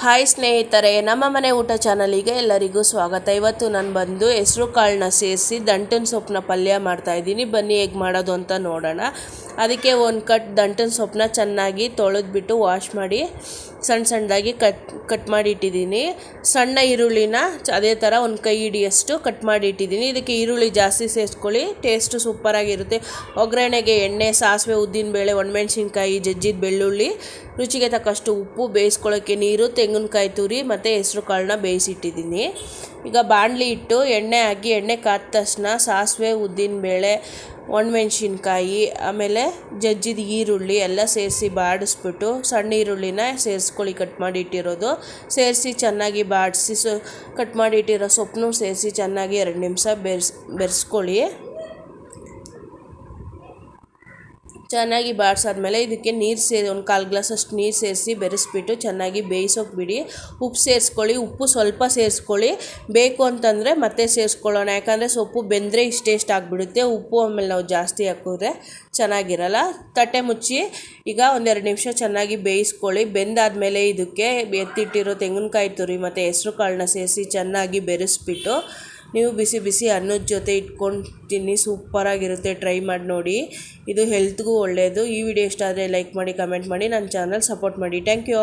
Hi ಸ್ನೇಹಿತರೆ, ನಮ್ಮ ಮನೆ ಊಟ ಚಾನಲಿಗೆ ಎಲ್ಲರಿಗೂ ಸ್ವಾಗತ. ಇವತ್ತು ನಾನು ಬಂದು ಹೆಸರು ಕಾಳನ್ನ ಸೇರಿಸಿ ದಂಟಿನ ಸೊಪ್ಪನ್ನ ಪಲ್ಯ ಮಾಡ್ತಾ ಇದ್ದೀನಿ. ಬನ್ನಿ ಹೇಗೆ ಮಾಡೋದು ಅಂತ ನೋಡೋಣ. ಅದಕ್ಕೆ ಒಂದು ಕಟ್ ದಂಟಿನ ಸೊಪ್ಪನ್ನ ಚೆನ್ನಾಗಿ ತೊಳೆದ್ಬಿಟ್ಟು ವಾಶ್ ಮಾಡಿ ಸಣ್ಣ ಸಣ್ಣದಾಗಿ ಕಟ್ ಕಟ್ ಮಾಡಿ ಇಟ್ಟಿದ್ದೀನಿ. ಸಣ್ಣ ಈರುಳ್ಳಿನ ಅದೇ ಥರ ಒಂದು ಕೈ ಹಿಡಿಯಷ್ಟು ಕಟ್ ಮಾಡಿ ಇಟ್ಟಿದ್ದೀನಿ. ಇದಕ್ಕೆ ಈರುಳ್ಳಿ ಜಾಸ್ತಿ ಸೇರಿಸ್ಕೊಳ್ಳಿ. ಟೇಸ್ಟು ಸೂಪರಾಗಿರುತ್ತೆ ಒಗ್ಗರಣೆಗೆ ಎಣ್ಣೆ, ಸಾಸಿವೆ, ಉದ್ದಿನಬೇಳೆ, ಒಣಮೆಣಸಿನ್ಕಾಯಿ, ಜಜ್ಜಿದ ಬೆಳ್ಳುಳ್ಳಿ, ರುಚಿಗೆ ತಕ್ಕಷ್ಟು ಉಪ್ಪು ಬೇಯಿಸ್ಕೊಳ್ಳೋಕ್ಕೆ ನೀರು ತೆಂಗಿನಕಾಯಿ ತುರಿ ಮತ್ತು ಹೆಸ್ರು ಕಾಳನ್ನ ಬೇಯಿಸಿಟ್ಟಿದ್ದೀನಿ. ಈಗ ಬಾಣಲಿ ಇಟ್ಟು ಎಣ್ಣೆ ಹಾಕಿ, ಎಣ್ಣೆ ಕಾದ ತಕ್ಷಣ ಸಾಸಿವೆ ಉದ್ದಿನಬೇಳೆ ಒಣಮೆಣ್ಸಿನ್ಕಾಯಿ, ಆಮೇಲೆ ಜಜ್ಜಿದ ಈರುಳ್ಳಿ ಎಲ್ಲ ಸೇರಿಸಿ ಬಾಡಿಸ್ಬಿಟ್ಟು ಸಣ್ಣ ಈರುಳ್ಳಿನ ಸೇರಿಸ್ಕೊಳ್ಳಿ ಕಟ್ ಮಾಡಿ ಇಟ್ಟಿರೋದು. ಸೇರಿಸಿ ಚೆನ್ನಾಗಿ ಬಾಡಿಸಿ ಸೊ ಕಟ್ ಮಾಡಿ ಇಟ್ಟಿರೋ ಸೊಪ್ಪನ್ನು ಸೇರಿಸಿ ಚೆನ್ನಾಗಿ ಎರಡು ನಿಮಿಷ ಬೆರೆಸ್, ಬೆರೆಸ್ಕೊಳ್ಳಿ. ಚೆನ್ನಾಗಿ ಬಾಡಿಸಾದ್ಮೇಲೆ ಇದಕ್ಕೆ ನೀರು ಸೇರಿ, ಒಂದು ಕಾಲು ಗ್ಲಾಸಷ್ಟು ನೀರು ಸೇರಿಸಿ ಬೆರೆಸ್ಬಿಟ್ಟು ಚೆನ್ನಾಗಿ ಬೇಯಿಸೋಕೆ ಬಿಡಿ. ಉಪ್ಪು ಸೇರಿಸ್ಕೊಳ್ಳಿ, ಉಪ್ಪು ಸ್ವಲ್ಪ ಸೇರಿಸ್ಕೊಳ್ಳಿ. ಬೇಕು ಅಂತಂದರೆ ಮತ್ತೆ ಸೇರಿಸ್ಕೊಳ್ಳೋಣ. ಯಾಕಂದರೆ ಸೊಪ್ಪು ಬೆಂದರೆ ಇಷ್ಟೇಷ್ಟು ಆಗಿಬಿಡುತ್ತೆ. ಉಪ್ಪು ಆಮೇಲೆ ನಾವು ಜಾಸ್ತಿ ಹಾಕಿದ್ರೆ ಚೆನ್ನಾಗಿರಲ್ಲ. ತಟ್ಟೆ ಮುಚ್ಚಿ ಈಗ ಒಂದೆರಡು ನಿಮಿಷ ಚೆನ್ನಾಗಿ ಬೇಯಿಸ್ಕೊಳ್ಳಿ. ಬೆಂದಾದಮೇಲೆ ಇದಕ್ಕೆ ಎತ್ತಿಟ್ಟಿರೋ ತೆಂಗಿನಕಾಯಿ ತುರಿ ಮತ್ತು ಹೆಸ್ರು ಕಾಳನ್ನ ಸೇರಿಸಿ ಚೆನ್ನಾಗಿ ಬೆರೆಸ್ಬಿಟ್ಟು ನೀವು ಬಿಸಿ ಬಿಸಿ ಅನ್ನದ ಜೊತೆ ಇಟ್ಕೊಂಡು ತಿನ್ನಿ ಸೂಪರಾಗಿರುತ್ತೆ ಟ್ರೈ ಮಾಡಿ ನೋಡಿ. ಇದು ಹೆಲ್ತ್ಗೂ ಒಳ್ಳೆಯದು ಈ ವಿಡಿಯೋ ಇಷ್ಟ ಆದರೆ ಲೈಕ್ ಮಾಡಿ ಕಮೆಂಟ್ ಮಾಡಿ. ನನ್ನ ಚಾನಲ್ ಸಪೋರ್ಟ್ ಮಾಡಿ. Thank you